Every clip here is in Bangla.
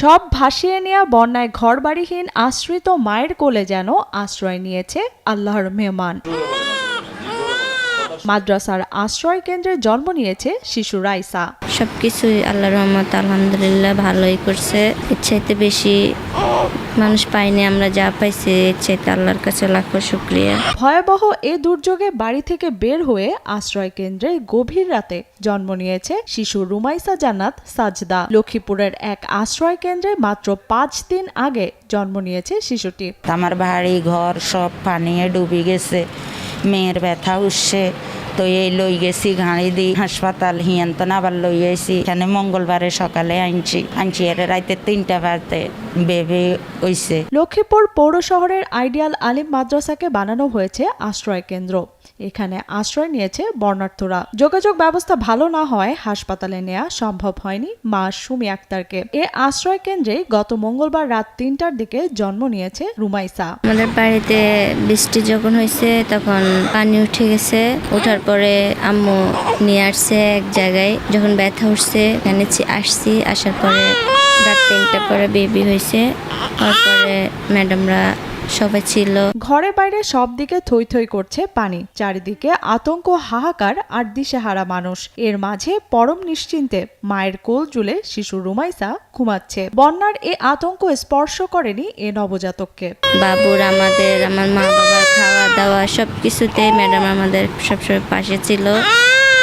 সব ভাসিয়ে নেওয়া বন্যায় ঘরবাড়িহীন আশ্রিত মায়ের কোলে যেন আশ্রয় নিয়েছে আল্লাহর মেহমান। মাদ্রাসার আশ্রয় কেন্দ্রে জন্ম নিয়েছে শিশু রাইসা। সবকিছুই আল্লাহ রহমত, আলহামদুলিল্লাহ, ভালোই করছে। ইচ্ছাইতে বেশি মানুষ পাইনি আমরা যা পাইছি চাইতে আল্লাহর কাছে লাখো শুক্রিয়া। ভয়াবহ এ দুর্যোগে বাড়ি থেকে বের হয়ে আশ্রয় কেন্দ্রে গভীর রাতে জন্ম নিয়েছে শিশু রুমাইসা জান্নাত সাজদা। লক্ষ্মীপুরের এক আশ্রয় কেন্দ্রে মাত্র পাঁচ দিন আগে জন্ম নিয়েছে শিশুটি। আমার বাড়ি ঘর সব পানিয়ে ডুবে গেছে মেয়ের ব্যথা উঠছে তো এই লই গেছি গাড়ি দি হাসপাতাল হিয়ান্তন আবার লই গেছি এখানে মঙ্গলবারে সকালে আনছি আনছি এর রাইতে তিনটা বাজতে বেবি হইছে। লক্ষ্মীপুর পৌর শহরের আইডিয়াল আলিম মাদ্রাসাকে বানানো হয়েছে আশ্রয় কেন্দ্র এখানে আশ্রয় নিয়েছে বর্ণার্থরা। যোগাযোগ ব্যবস্থা ভালো না হয় হাসপাতালে নেওয়া সম্ভব হয়নি মা সুমি আক্তারকে। এ আশ্রয় কেন্দ্রে গত মঙ্গলবার রাত তিনটার দিকে জন্ম নিয়েছে রুমাইসা। আমাদের বাড়িতে বৃষ্টি যখন হয়েছে, তখন পানি উঠে গেছে। ওঠার পরে আম্মু নিয়ে আসছে এক জায়গায়। যখন ব্যথা উঠছে, এখানে আসছি। আসার পরে রাত তিনটা পরে বেবি হয়েছে। তারপরে ম্যাডামরা সবাই ছিল। ঘরে বাইরে সব দিকে থই থই করছে পানি। চারিদিকে আতঙ্ক হাহাকার আর দিশেহারা মানুষ। এর মাঝে পরম নিশ্চিন্তে মায়ের কোল জুলে শিশু রুমাইসা ঘুমাচ্ছে। বন্যার এ আতঙ্ক স্পর্শ করেনি এ নবজাতককে। বাবুর আমাদের আমার মা বাবার খাওয়া দাওয়া সব কিছুতে ম্যাডাম আমাদের সবসময় পাশে ছিল।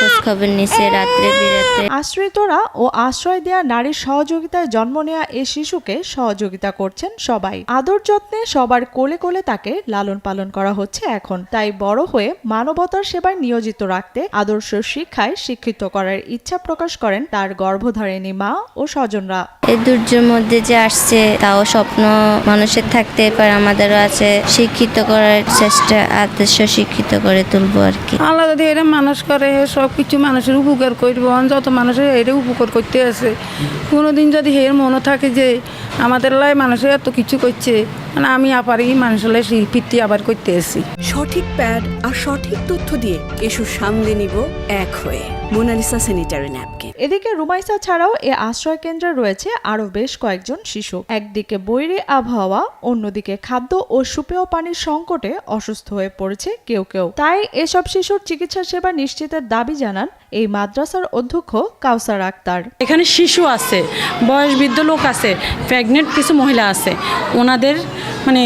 খোঁজ খবর নিছে রাত্রে বিরাতে। আশ্রিতরা ও আশ্রয় দেয়া নারীর সহযোগিতায় জন্ম নেয়া এ শিশুকে সহযোগিতা করছেন সবাই। আদর যত্নে সবার কোলে কোলে তাকে লালন পালন করা হচ্ছে এখন। তাই বড় হয়ে মানবতার সেবায় নিয়োজিত রাখতে আদর্শ শিক্ষায় শিক্ষিত করার ইচ্ছা প্রকাশ করেন তার গর্ভধারিণী মা ও স্বজনরা। এই দুর্যোগের মধ্যে যে আসছে তাও স্বপ্ন মানুষের থাকতে পারে আমাদেরও আছে শিক্ষিত করার চেষ্টা আদর্শ শিক্ষিত করে তুলবো আর কি। আল্লাহ যদি এরা মানুষ করে সব কিছু মানুষের উপকার করব যত মানুষের এটা উপকার করতে আছে। কোনোদিন যদি হের মনে থাকে যে আমাদের লাই মানুষের এত কিছু করছে মানে আমি আপারি মানুষের লাই ফিরতি আবার করতে আসি। সঠিক প্যাড আর সঠিক তথ্য দিয়ে এসব সামলে নিব এক হয়ে। Monalisa sanitary napkin. এদিকে রুমাইসা ছাড়াও এ আশ্রয় কেন্দ্রে রয়েছে আরও বেশ কয়েকজন শিশু। একদিকে বৈরী আবহাওয়া অন্যদিকে খাদ্য ও সুপেয় পানির সংকটে অসুস্থ হয়ে পড়েছে কেউ কেউ। তাই এসব শিশুর চিকিৎসা সেবা নিশ্চিতের দাবি জানান এই মাদ্রাসার অধ্যক্ষ কাউসার আক্তার। এখানে শিশু আছে বয়স বৃদ্ধ লোক আছে প্রেগনেন্ট কিছু মহিলা আছে। ওনাদের মানে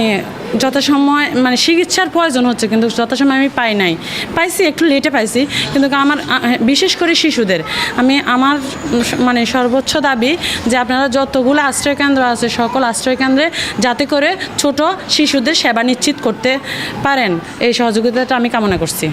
যথাসময় মানে চিকিৎসার প্রয়োজন হচ্ছে, কিন্তু যথাসময় আমি পাই নাই। পাইছি, একটু লেটে পাইছি, কিন্তু আমার বিশেষ করে শিশুদের। আমি, আমার মানে সর্বোচ্চ দাবি যে আপনারা যতগুলো আশ্রয়কেন্দ্র আছে, সকল আশ্রয়কেন্দ্রে যাতে করে ছোট শিশুদের সেবা নিশ্চিত করতে পারেন। এই সহযোগিতাটা আমি কামনা করছি।